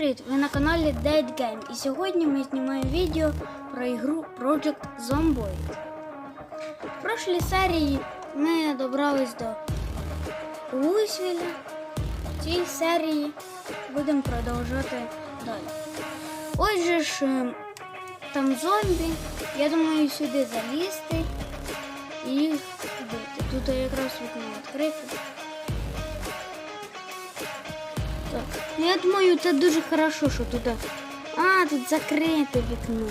привіт! Ви на каналі Dead Game і сьогодні ми знімаємо відео про ігру Project Zomboid. В прошлій серії ми добрались до Луїсвіля. В цій серії будемо продовжувати далі. Ось же ж е, там зомбі. Я думаю сюди залізти і їх вбити. Тут якраз вікно відкрите. Ну, я думаю, це дуже хорошо, що тут. А, тут закрите вікно.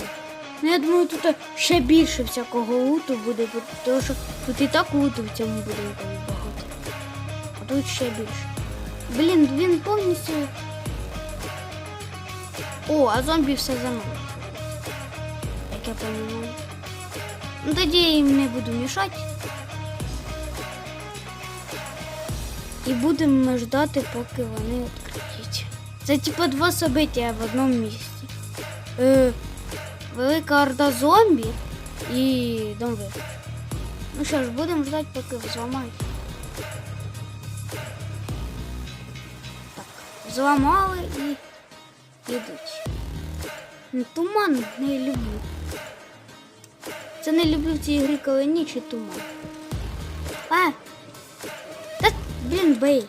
Ну, я думаю, тут ще більше всякого луту буде, тому що тут і так луту в цьому будинку багато. А тут ще більше. Блін, він повністю. О, а зомбі все за мною. Як я розумію. Ну тоді я їм не буду мішати. І будемо ждати, поки вони відкриють. Це типу два собиття в одному місці. Е, велика орда зомбі і дом виборів. Ну що ж, будемо ждати, поки взламають. Так, взламали і йдуть. Ну, Туман не люблю. Це не люблю в цій грі, коли ніч і туман. А! Та, блін, бей.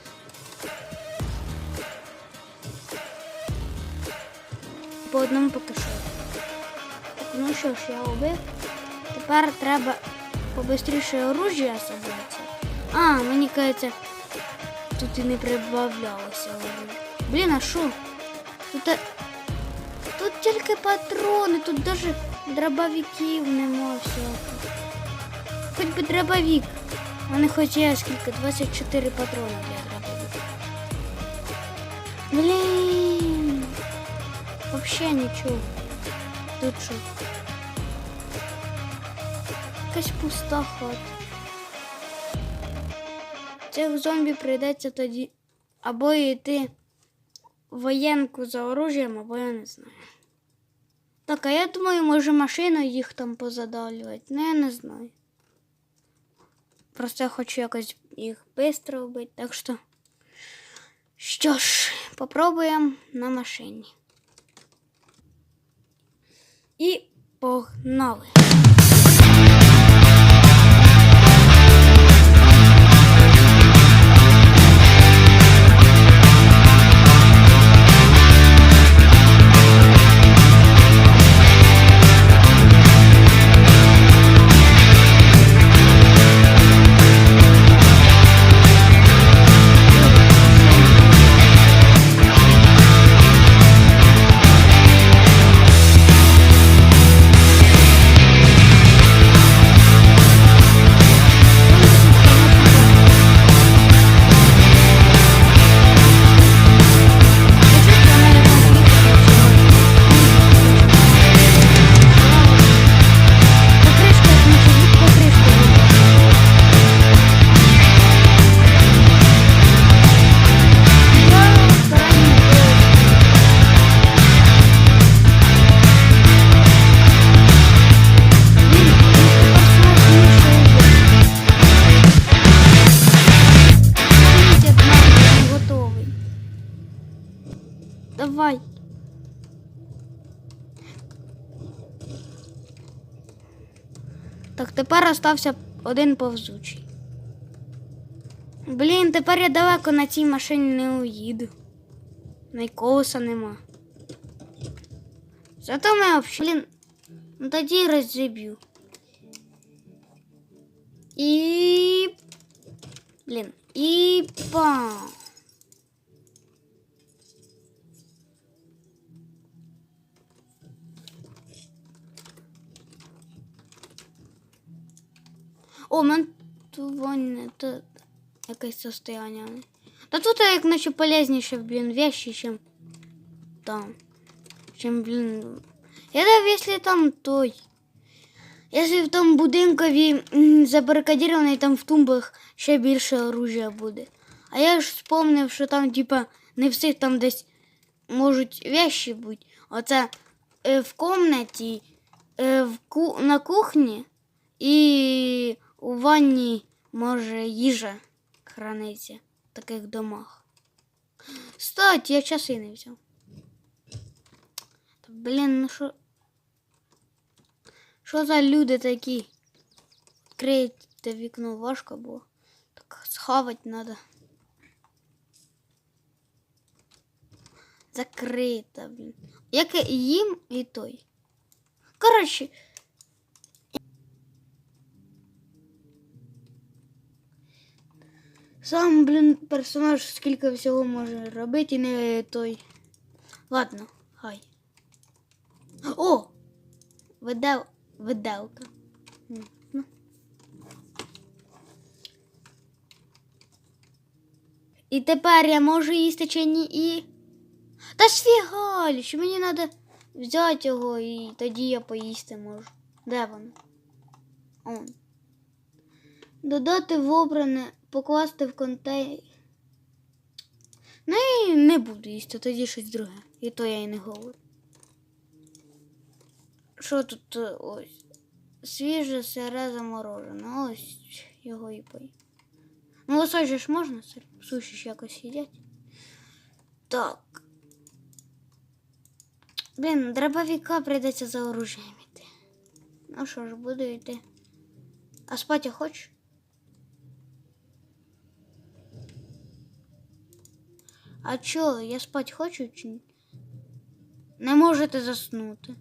По одному. Так, ну що ж, я убив. Тепер треба побистріше оружие собрати. А, мені кажеться, тут і не прибавлялося оружие. Блін, а що? Тут, е, тут тільки патрони, тут навіть дробовиків нема всякого. Хоч би дробовик. У мене хоч є скільки? 24 патрони для дробовика. Блін. Вообще нічого. Тут що? Якась пуста хата. Цих зомбі прийдеться тоді або йти в воєнку за оружием, або я не знаю. Так, а я думаю, може машину їх там позадалювати. Ну я не знаю. Просто я хочу якось їх швидко робити. так що. Що ж, попробуємо на машині. І погнали. Давай. Так, тепер остався один повзучий. Блін, тепер я далеко на цій машині не уїду. На колеса нема. Зато ми взагалі. Блін, ну тоді розіб'ю. І. Блін. І па. О, монтування, то якесь состояння. Та тут як наче полезніше, блін, вещи, чим там. Чим, блін. Я дав, якщо там той. Якщо в тому будинкові забарикадірований там в тумбах ще більше оружия буде. А я ж вспомнив, що там, типа, не всіх там десь можуть вещи бути. Оце е, в комнаті, е, в ку- на кухні і у ванні може їжа храниться в таких домах. Стать, я часи не взяв. Блін, ну що. Що за люди такі? Відкрийте вікно важко було. Так схавати треба. Закрита, блін. Як і їм і той. Коротше. Сам, блін, персонаж скільки всього може робити і не той. Ладно, хай. О! Видел... Виделка. Ну. І тепер я можу їсти чи ні і. Та ж фігаліч, мені треба взяти його і тоді я поїсти можу. Де воно? Он. Додати в обране, покласти в контейнер. Ну і не буду їсти, тоді щось друге. І то я і не говорю. Що тут е, ось? Свіже сире заморожене. Ось його і пой. Ну, лосось ж можна? Суші ж якось їдять. Так. Блін, дробовика прийдеться за оружием іти. Ну що ж, буду йти. А спати хочеш? А чо, я спать хочу чи ні? Не можете заснути.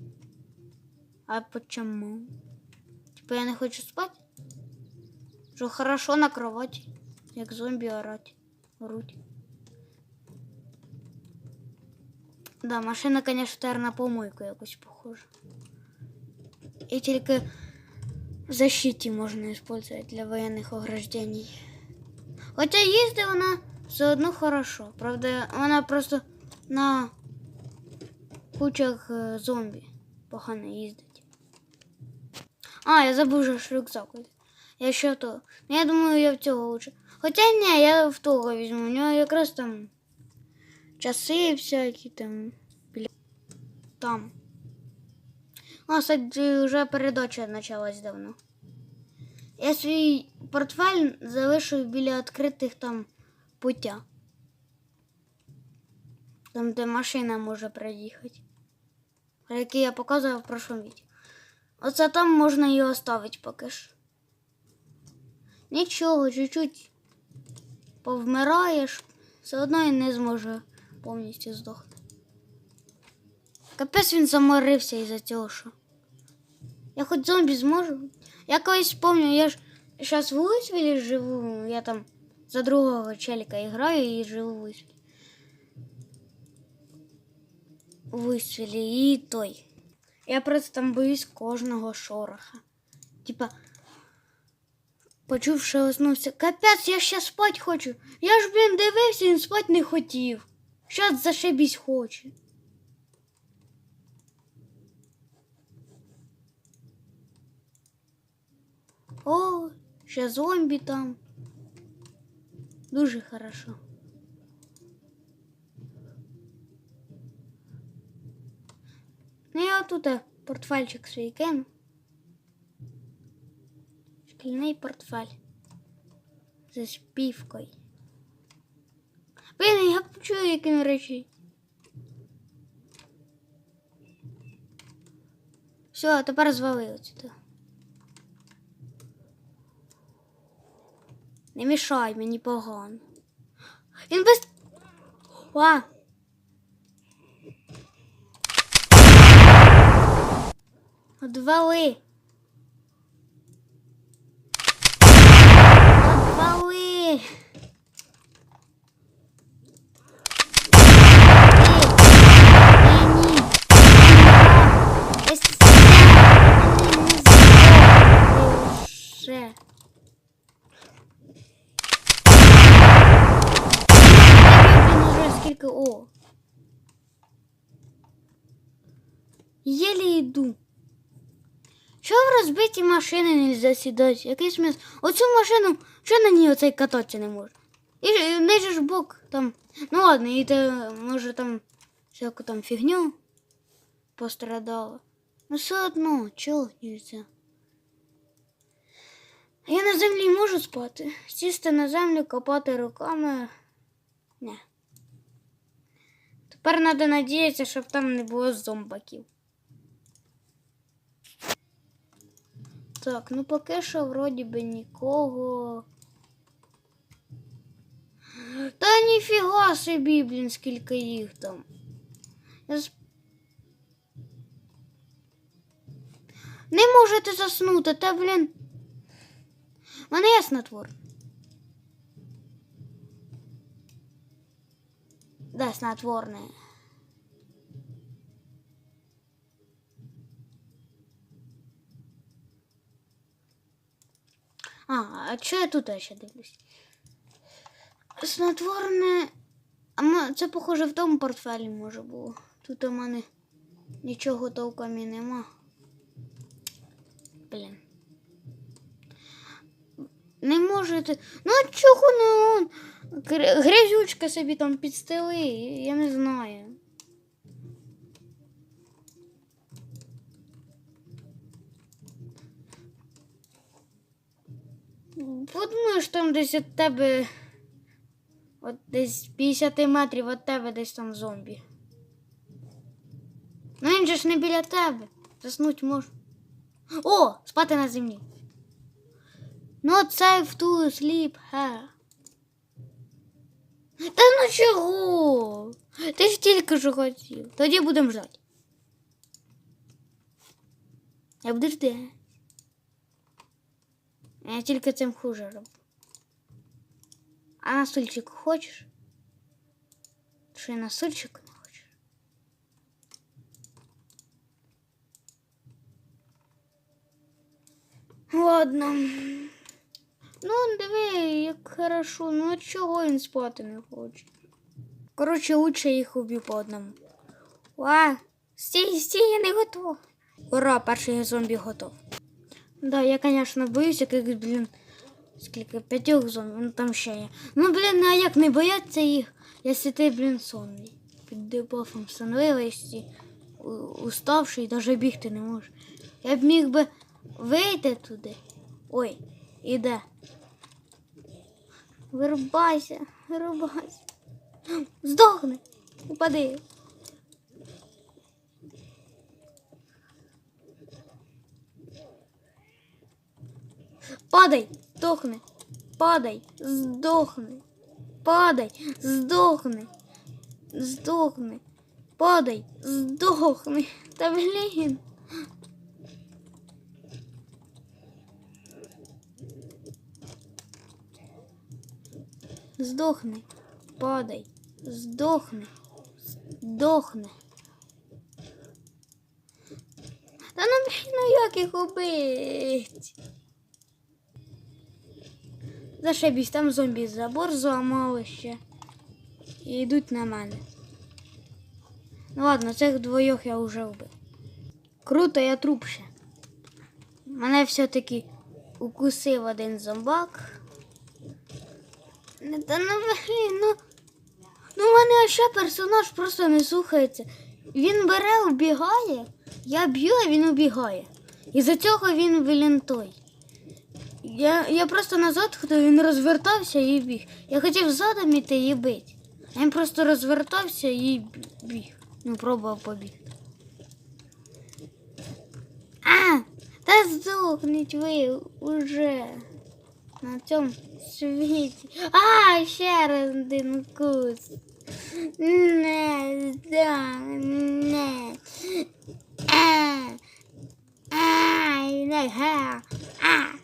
А почему? Типа я не хочу спать? Що хорошо на кроваті, як зомбі орать. Оруть. Да, машина, конечно, тепер на помойку якось похожа. І тільки в можна использовать для воєнних ограждений. Хоча їздить вона все одно хорошо. Правда, вона просто на кучах е, зомбі погано їздить. А, я забув же рюкзак. Я ще того. Ну, я думаю, я в цього лучше. Хоча ні, я в того візьму. У нього якраз там часи всякі там. Там. А, кстати, вже передача почалась давно. Я свій портфель залишив біля відкритих там путя. Там, де машина може проїхати. Про який я показував в прошлому відео. Оце там можна її оставити поки що. Нічого, чуть-чуть повмираєш, все одно і не зможе повністю здохнути. Капець він заморився із-за цього, що. Я хоч зомбі зможу. Я колись пам'ятаю, я ж зараз в Луїсвілі живу, я там за другого челіка граю і живу в Луїсвілі. В Луїсвілі і той. Я просто там боюсь кожного шороха. Типа, почувши оснувся. Капець, я ще спать хочу. Я ж, блін, дивився, він спать не хотів. Щас зашибісь хоче. О, ще зомбі там. Дуже хорошо. Ну, я тут е, портфельчик свій кину. Шкільний портфель. Зі співкою. Блін, я почую, як він речить. Все, тепер звали Не мішай мені погано. Він без. А! Отвали. Отвали. Ні, ні. Я стісняюся, не здохли вже. Блін, уже скільки о. Єлі йду. Чого в розбиті машини нельзя сідати? Який смисл? Оцю машину, чого на ній оцей кататися не може? І ж- не ж бок там. Ну ладно, і те, може там всяку там фігню пострадала. Ну все одно, чого нельзя? Я на землі можу спати. Сісти на землю, копати руками. Не. Тепер треба надіятися, щоб там не було зомбаків. Так, ну поки що вроді би нікого. Та ніфіга собі, блін, скільки їх там. Не можете заснути, та блін. У мене є снотворне. Да, снотворне. А, а що я тут ще дивлюсь? Снотворне. А це, похоже, в тому портфелі може було. Тут у мене нічого толком і нема. Блін. Не можете. Ну чого не он? Грязючка собі там підстели, я не знаю. Подумаєш, там десь від тебе. От десь 50 метрів від тебе десь там зомбі. Ну він же ж не біля тебе. Заснуть можна. О, спати на землі. Not safe to sleep here. Та ну чого? Ти ж тільки що хотів. Тоді будемо ждати. Я буду ждати. Я тільки цим хуже роблю. А на стульчик хочеш? Чи на стульчик не хочеш? Ладно. Ну, диви, як хорошо. Ну чого він спати не хоче? Коротше, лучше їх уб'ю по одному. Ва, стій, стій, я не готов. Ура, перший зомбі готов. Да, я, конечно, боюсь, яких, блін, скільки п'ятьох зомбі, ну там ще є. Ну, блін, а як не бояться їх, якщо ти, блін, сонний. Під дебафом сонливості, уставший, навіть бігти не можеш. Я б міг би вийти туди. Ой, іде. Вирубайся, вирубайся. Здохни, упади. Падай, здохни, падай, здохни, падай, здохни, здохни, падай, здохни. Та блін. Здохни, падай, здохни, здохни. Та ну блін, ну як їх убить? Зашибісь, там зомбі забор зламали ще. І йдуть на мене. Ну ладно, цих двоїх я вже вбив. Круто, я труп ще. Мене все-таки укусив один зомбак. Та ну блін, ну. Ну, у мене ще персонаж просто не слухається. Він бере, убігає, я б'ю, а він убігає. І за цього він блін той. Я, я просто назад ходив, він розвертався і біг. Я хотів задом іти і бити. А він просто розвертався і біг. Ну, пробував побігти. А! Та здохніть ви уже на цьому світі. А, ще раз один укус. Не, да, не. А, ай, не, га, а.